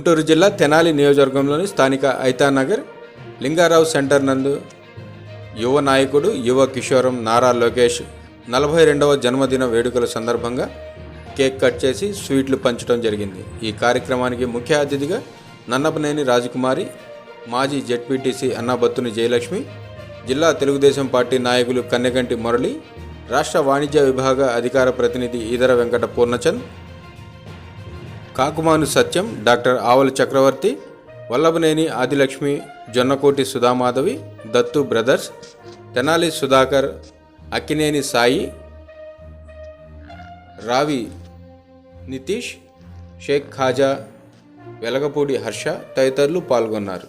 గుంటూరు జిల్లా తెనాలి నియోజకవర్గంలోని స్థానిక ఐతానగర్ లింగారావు సెంటర్ నందు యువ నాయకుడు యువ కిషోరం నారా లోకేష్ నలభై రెండవ జన్మదిన వేడుకల సందర్భంగా కేక్ కట్ చేసి స్వీట్లు పంచడం జరిగింది. ఈ కార్యక్రమానికి ముఖ్య అతిథిగా నన్నపనేని రాజకుమారి మాజీ జెడ్పీటీసీ అన్నాబత్తుని జయలక్ష్మి జిల్లా తెలుగుదేశం పార్టీ నాయకులు కన్నెగంటి మురళి రాష్ట్ర వాణిజ్య విభాగ అధికార ప్రతినిధి ఈదర వెంకట పూర్ణచంద్ కాకుమాను సత్యం డాక్టర్ ఆవల చక్రవర్తి వల్లభనేని ఆదిలక్ష్మి జొన్నకోటి సుధామాధవి దత్తు బ్రదర్స్ తెనాలి సుధాకర్ అక్కినేని సాయి రావి నితీష్ షేక్ ఖాజా వెలగపూడి హర్ష తదితరులు పాల్గొన్నారు.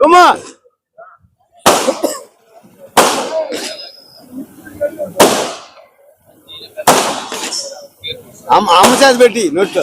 కుమార్ అమ్మ చేతి పెట్టి నోట్లో.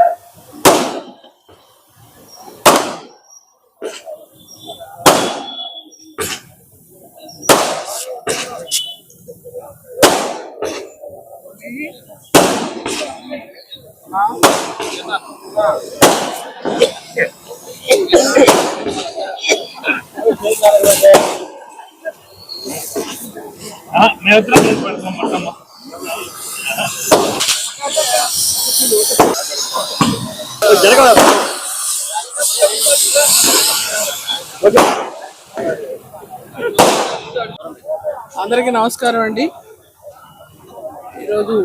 మేమిద్దరం చేసి పెడతాం మొత్తం జరగదు అందరికీ నమస్కారం అండి. ఈరోజు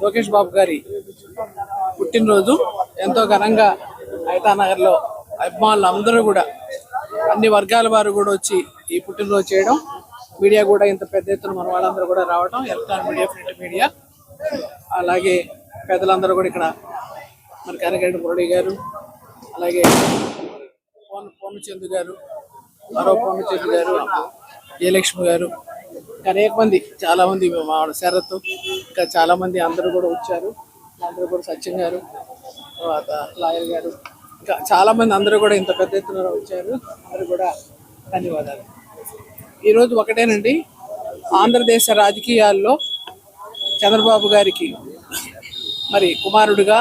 లోకేష్ బాబు గారి పుట్టినరోజు ఎంతో ఘనంగా ఐతానగర్లో అభిమానులు అందరూ కూడా అన్ని వర్గాల వారు కూడా వచ్చి ఈ పుట్టినరోజు చేయడం మీడియా కూడా ఇంత పెద్ద ఎత్తున మన వాళ్ళందరూ కూడా రావడం ఎలక్ట్రానిక్ మీడియా ప్రింట్ మీడియా. అలాగే పెద్దలందరూ కూడా ఇక్కడ మన కనకరెడ్డి మురళి గారు అలాగే పోను పోను చందు గారు మరో పోన్నచందు గారు జయలక్ష్మి గారు అనేక మంది చాలా మంది మా శరత్ ఇంకా చాలా మంది అందరూ కూడా వచ్చారు. అందరూ కూడా సత్యం గారు తర్వాత లాయర్ గారు ఇంకా చాలా మంది అందరూ కూడా ఇంత పెద్ద ఎత్తున వచ్చారు. అందరూ కూడా ధన్యవాదాలు. ఈరోజు ఒకటేనండి. ఆంధ్రదేశ రాజకీయాల్లో చంద్రబాబు గారికి మరి కుమారుడిగా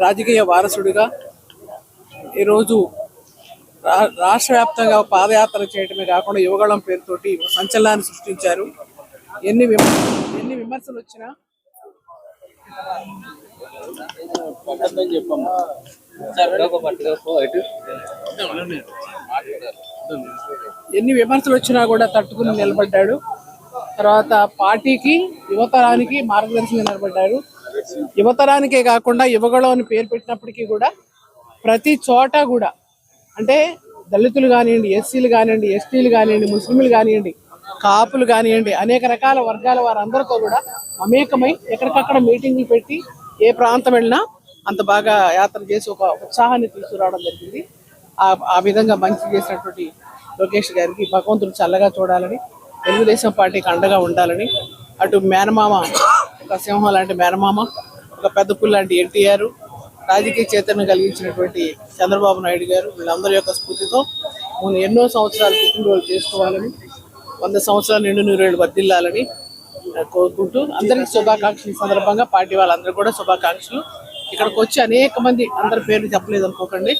రాజకీయ వారసుడిగా ఈరోజు రాష్ట్ర వ్యాప్తంగా పాదయాత్ర చేయడమే కాకుండా యువగళం పేరుతోటి సంచలనాన్ని సృష్టించారు. ఎన్ని విమ ఎన్ని విమర్శలు వచ్చినా ఎన్ని విమర్శలు వచ్చినా కూడా తట్టుకుని నిలబడ్డాడు. తర్వాత పార్టీకి యువతరానికి మార్గదర్శకంగా నిలబడ్డారు యువతరానికే కాకుండా యువగళం అని పేరు పెట్టినప్పటికీ కూడా ప్రతి చోట కూడా అంటే దళితులు కానివ్వండి ఎస్సీలు కానివ్వండి ఎస్టీలు కానివ్వండి ముస్లింలు కానివ్వండి కాపులు కానివ్వండి అనేక రకాల వర్గాల వారందరితో కూడా అమేకమై ఎక్కడికక్కడ మీటింగ్లు పెట్టి ఏ ప్రాంతం వెళ్ళినా అంత బాగా యాత్ర చేసి ఒక ఉత్సాహాన్ని తీసుకురావడం జరిగింది. ఆ ఆ విధంగా మంచి చేసినటువంటి లోకేష్ గారికి భగవంతుడు చల్లగా చూడాలని తెలుగుదేశం పార్టీకి అండగా ఉండాలని అటు మేనమామ ఒక సింహం లాంటి మేనమామ ఒక పెద్ద పుల్ లాంటి ఎన్టీఆర్ రాజకీయ చైతన్యం కలిగించినటువంటి చంద్రబాబు నాయుడు గారు వీళ్ళందరి యొక్క స్ఫూర్తితో మనం ఎన్నో సంవత్సరాలు పుట్టినరోజు చేసుకోవాలని వంద సంవత్సరాలు నిండు నూరేళ్ళు వర్దిల్లాలని కోరుకుంటూ అందరికీ శుభాకాంక్షలు సందర్భంగా. పార్టీ వాళ్ళందరూ కూడా శుభాకాంక్షలు. ఇక్కడికి వచ్చి అనేక మంది అందరి పేర్లు చెప్పలేదు అనుకోకండి.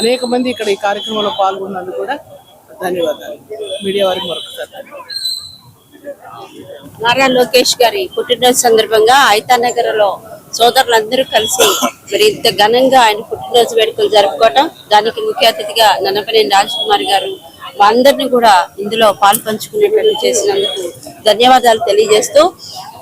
అనేక మంది ఇక్కడ ఈ కార్యక్రమంలో పాల్గొన్నందుకు కూడా ధన్యవాదాలు. మీడియా వారికి మరొకసారి నారా లోకేష్ గారి పుట్టినరోజు సందర్భంగా ఐతానగర్లో సోదరులందరూ కలిసి మరి ఇంత ఘనంగా ఆయన పుట్టినరోజు వేడుకలు జరుపుకోవటం దానికి ముఖ్య అతిథిగా నన్నపనేని రాజ్ కుమార్ గారు అందరినీ కూడా ఇందులో పాలు పంచుకునేటట్లు చేసినందుకు ధన్యవాదాలు తెలియజేస్తూ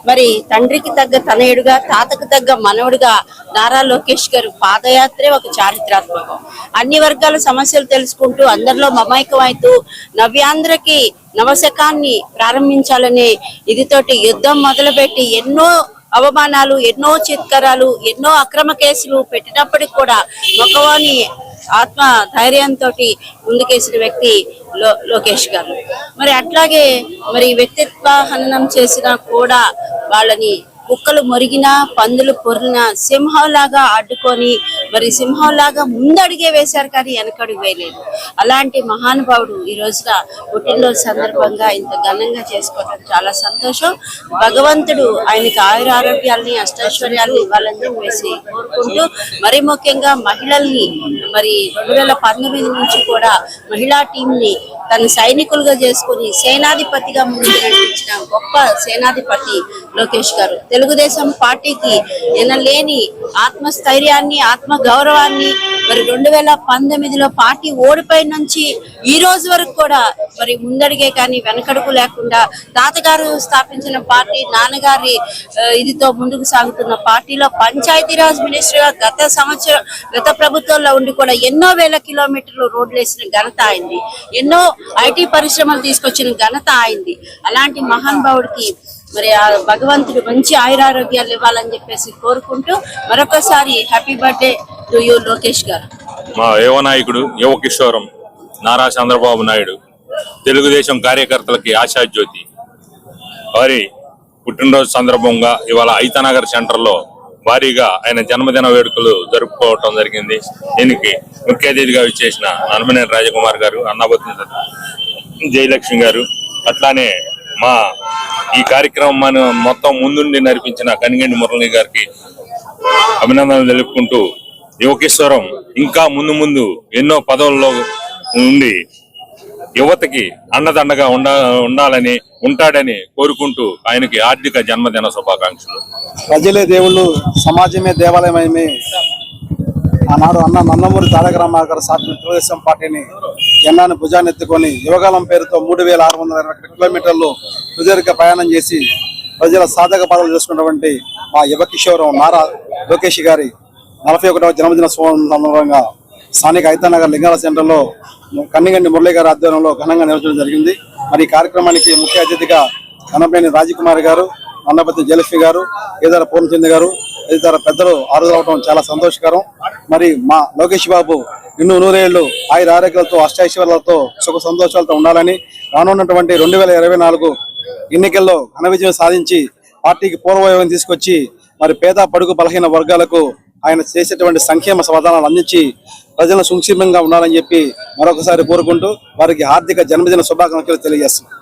మరి తండ్రికి తగ్గ తనయుడుగా తాతకు తగ్గ మనవుడుగా నారా లోకేష్ గారు పాదయాత్రే ఒక చారిత్రాత్మకం. అన్ని వర్గాల సమస్యలు తెలుసుకుంటూ అందరిలో మమైకం అవుతూ నవ్యాంధ్రకి నవశకాన్ని ప్రారంభించాలనే ఇదితోటి యుద్ధం మొదలుపెట్టి ఎన్నో అవమానాలు ఎన్నో చిత్కరాలు ఎన్నో అక్రమ కేసులు పెట్టినప్పటికి కూడా మొక్కవాని ఆత్మ ధైర్యంతో ముందుకేసిన వ్యక్తి లో లోకేష్ గారు. మరి అట్లాగే మరి వ్యక్తిత్వ హననం చేసినా కూడా వాళ్ళని కుక్కలు మొరిగినా పందులు పొరిగినా సింహంలాగా అడ్డుకొని మరి సింహంలాగా ముందడిగే వేశారు కానీ వెనకడుగు వేయలేదు. అలాంటి మహానుభావుడు ఈ రోజున పుట్టినరోజు సందర్భంగా ఇంత ఘనంగా చేసుకోవడం చాలా సంతోషం. భగవంతుడు ఆయనకి ఆయుర ఆరోగ్యాల్ని అష్టైశ్వర్యాల్ని ఇవ్వాలని వేసి కోరుకుంటూ మరి ముఖ్యంగా మహిళల్ని మరి రెండు వేల పంతొమ్మిది నుంచి కూడా మహిళా టీంని తన సైనికులుగా చేసుకుని సేనాధిపతిగా ముందుకు నడిపించిన గొప్ప సేనాధిపతి లోకేష్ గారు. తెలుగుదేశం పార్టీకి ఎనలేని ఆత్మస్థైర్యాన్ని ఆత్మ గౌరవాన్ని మరి రెండు వేల పంతొమ్మిదిలో పార్టీ ఓడిపోయిన నుంచి ఈ రోజు వరకు కూడా మరి ముందడిగే కానీ వెనకడుగు లేకుండా తాతగారు స్థాపించిన పార్టీ నాన్నగారి ఇదితో ముందుకు సాగుతున్న పార్టీలో పంచాయతీరాజ్ మినిస్టర్గా గత సంవత్సరం గత ప్రభుత్వంలో ఉండి కూడా ఎన్నో వేల కిలోమీటర్లు రోడ్లు వేసిన ఘనత అయింది ఎన్నో ఐటీ పరిశ్రమలు తీసుకొచ్చిన ఘనత అయింది అలాంటి మహానుభావుడికి మరి ఆ భగవంతుడు మంచి ఆయురారోగ్యాలు ఇవ్వాలని చెప్పేసి కోరుకుంటూ మరొకసారి happy birthday to you Lokesh garu. మా యువ నాయకుడు యువ కిషోరం నారా చంద్రబాబు నాయుడు తెలుగుదేశం కార్యకర్తలకి ఆశాజ్యోతి వారి పుట్టినరోజు సందర్భంగా ఇవాళ ఐతనగర్ సెంటర్లో భారీగా ఆయన జన్మదిన వేడుకలు జరుపుకోవటం జరిగింది. దీనికి ముఖ్య అతిథిగా విచ్చేసిన హనుమనేని రాజకుమార్ గారు అన్నబత్తి జయలక్ష్మి గారు అట్లానే మా ఈ కార్యక్రమం మొత్తం ముందుండి నడిపించిన కనిగండి మురళి గారికి అభినందనలు తెలుపుకుంటూ యువకేశ్వరం ఇంకా ముందు ముందు ఎన్నో పదవుల్లో ఉండి యువతకి అండదండగా ఉండ ఉండాలని ఉంటాడని కోరుకుంటూ ఆయనకి ఆర్థిక జన్మదిన శుభాకాంక్షలు. ప్రజలే దేవుళ్ళు సమాజమే దేవాలయమయమే ఆనాడు అన్న నందమూరి తారక రామారావు గారు సాధించిన తెలుగుదేశం పార్టీని ఎన్నాను భుజాన్ని ఎత్తుకొని యువకాలం పేరుతో మూడు వేల ఆరు వందల ఇరవై కిలోమీటర్లు సుదీర్ఘ ప్రయాణం చేసి ప్రజల సాధక బాధలు చేసుకున్నటువంటి మా యువ కిషోరం నారా లోకేష్ గారి నలభై ఒకటవ జన్మదిన సందర్భంగా స్థానిక ఐతానగర్ లింగాల సెంటర్లో కన్నిగండి మురళి గారి ఆధ్వర్యంలో ఘనంగా నిర్వహించడం జరిగింది. మరి ఈ కార్యక్రమానికి ముఖ్య అతిథిగా కనపేని రాజకుమార్ గారు అన్నపతి జలక్ష్మి గారు కేదార పూర్ణచంద్ర గారు తదితర పెద్దలు హాజరవడం చాలా సంతోషకరం. మరి మా లోకేష్ బాబు ఎన్నో నూరేళ్ళు ఆయుర ఆరోగ్యాలతో అష్టైశ్వర్యాలతో సుఖ సంతోషాలతో ఉండాలని రానున్నటువంటి రెండు వేల ఇరవై నాలుగు ఎన్నికల్లో ఘన విజయం సాధించి పార్టీకి పూర్వయోగం తీసుకొచ్చి మరి పేద పడుగు బలహీన వర్గాలకు ఆయన చేసేటువంటి సంక్షేమ సమాధానాలు అందించి ప్రజలను సుక్షేమంగా ఉండాలని చెప్పి మరొకసారి కోరుకుంటూ వారికి ఆర్థిక జన్మదిన శుభాకాంక్షలు తెలియజేస్తున్నాం.